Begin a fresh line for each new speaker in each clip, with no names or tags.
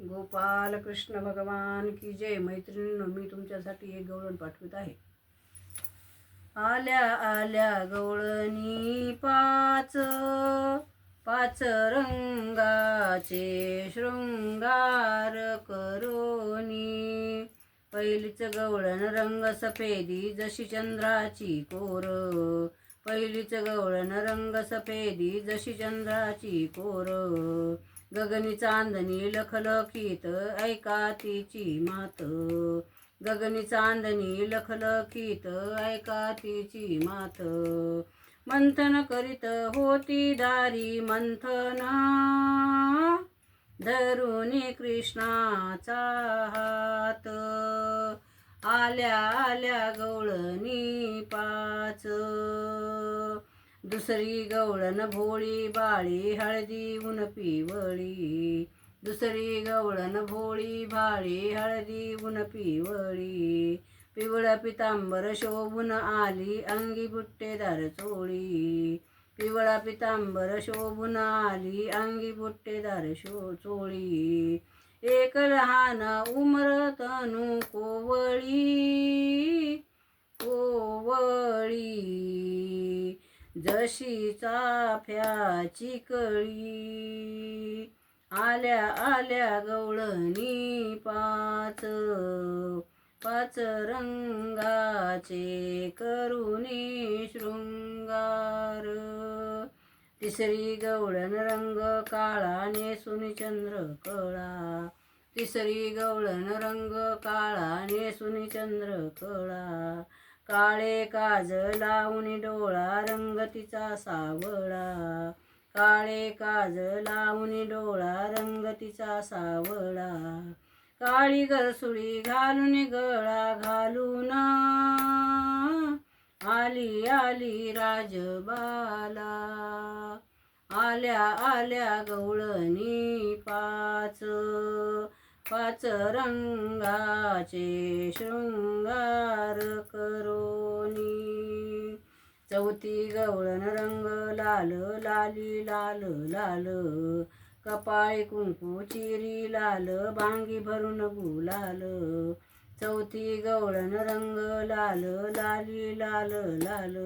गोपाल कृष्ण भगवान की जय. मैत्रिणींनो मी तुमच्यासाठी एक गवळण पाठवित आहे. आल्या आल्या गवळणी पाच. पाच रंगाचे शृंगार करोनी. पहिलीच गवळण रंग सफेदी जशी चंद्राची कोर. पहिलीच गवळण रंग सफेदी जशी चंद्राची कोर. गगनी चांदणी लखलखीत ऐका तिची मात. गगनी चांदणी लखलखीत ऐका तिची मात. मंथन करीत होती दारी मंथना. धरुणी कृष्णाचा हात. आल्या आल्या गवळणी पाच. दुसरी गवळण भोळी बाळी हळदी उन पिवळी. दुसरी गवळण भोळी भाळी हळदी उन पिवळी. पिवळा पितांबर शोभून आली अंगी बुट्टेदार चोळी. पिवळा पितांबर शोभून आली अंगी बुट्टेदार शो चोळी. एक लहान उमर तनू कोवळी. जशी चाफ्याची कळी आल्या आल्या गवळणी पाच पाच रंगाचे करुणी शृंगार. तिसरी गवळण रंग काळा नेसुनी चंद्र कळा. तिसरी गवळण रंग काळा नेसुनी चंद्र कळा. काळे काज लावून डोळा रंग तिचा सावळा. काळे काज लावून डोळा रंग तिचा सावळा. काळी गरसुळी घालून गळा घालून आली आली राजबाला. आल्या आल्या गवळणी पाच. पाच रंगाचे शृंगार करोनी चौथी गवळण रंग लाल लाली लाल लाल. कपाळी कुंकू चिरी लाल भांगी भरून गुलाल. चौथी गवळण रंग लाल लाली लाल लाल.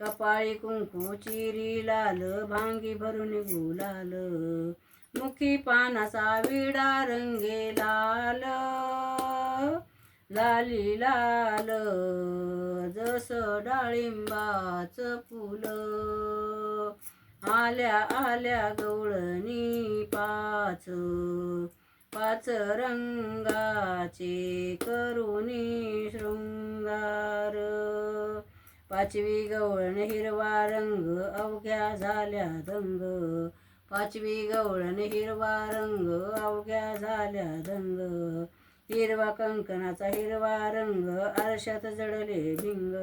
कपाळी कुंकू चिरी लाल भांगी भरून गुलाल. मुखी पानाचा विडा रंगे लाल. लाली लाल जस डाळिंबाच फुल. आल्या आल्या गवळणी पाच पाच रंगाचे करुणी शृंगार. पाचवी गवळण हिरवा रंग अवघ्या झाल्या दंग. पाचवी गवळण हिरवा रंग अवघ्या झाल्या दंग. हिरवा कंकणाचा हिरवा रंग आरशात जडले भिंग.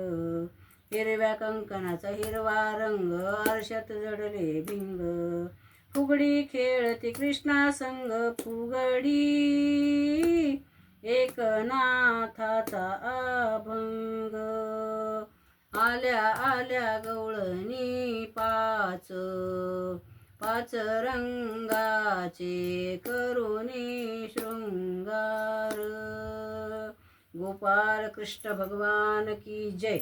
हिरव्या कंकणाचा हिरवा रंग आरशात जडले भिंग. फुगडी खेळती कृष्णा संग फुगडी एकनाथाचा अभंग. आल्या आल्या गवळणी पाच. पाच रंगाचे शृंगार. गोपाल कृष्ण भगवान की जय.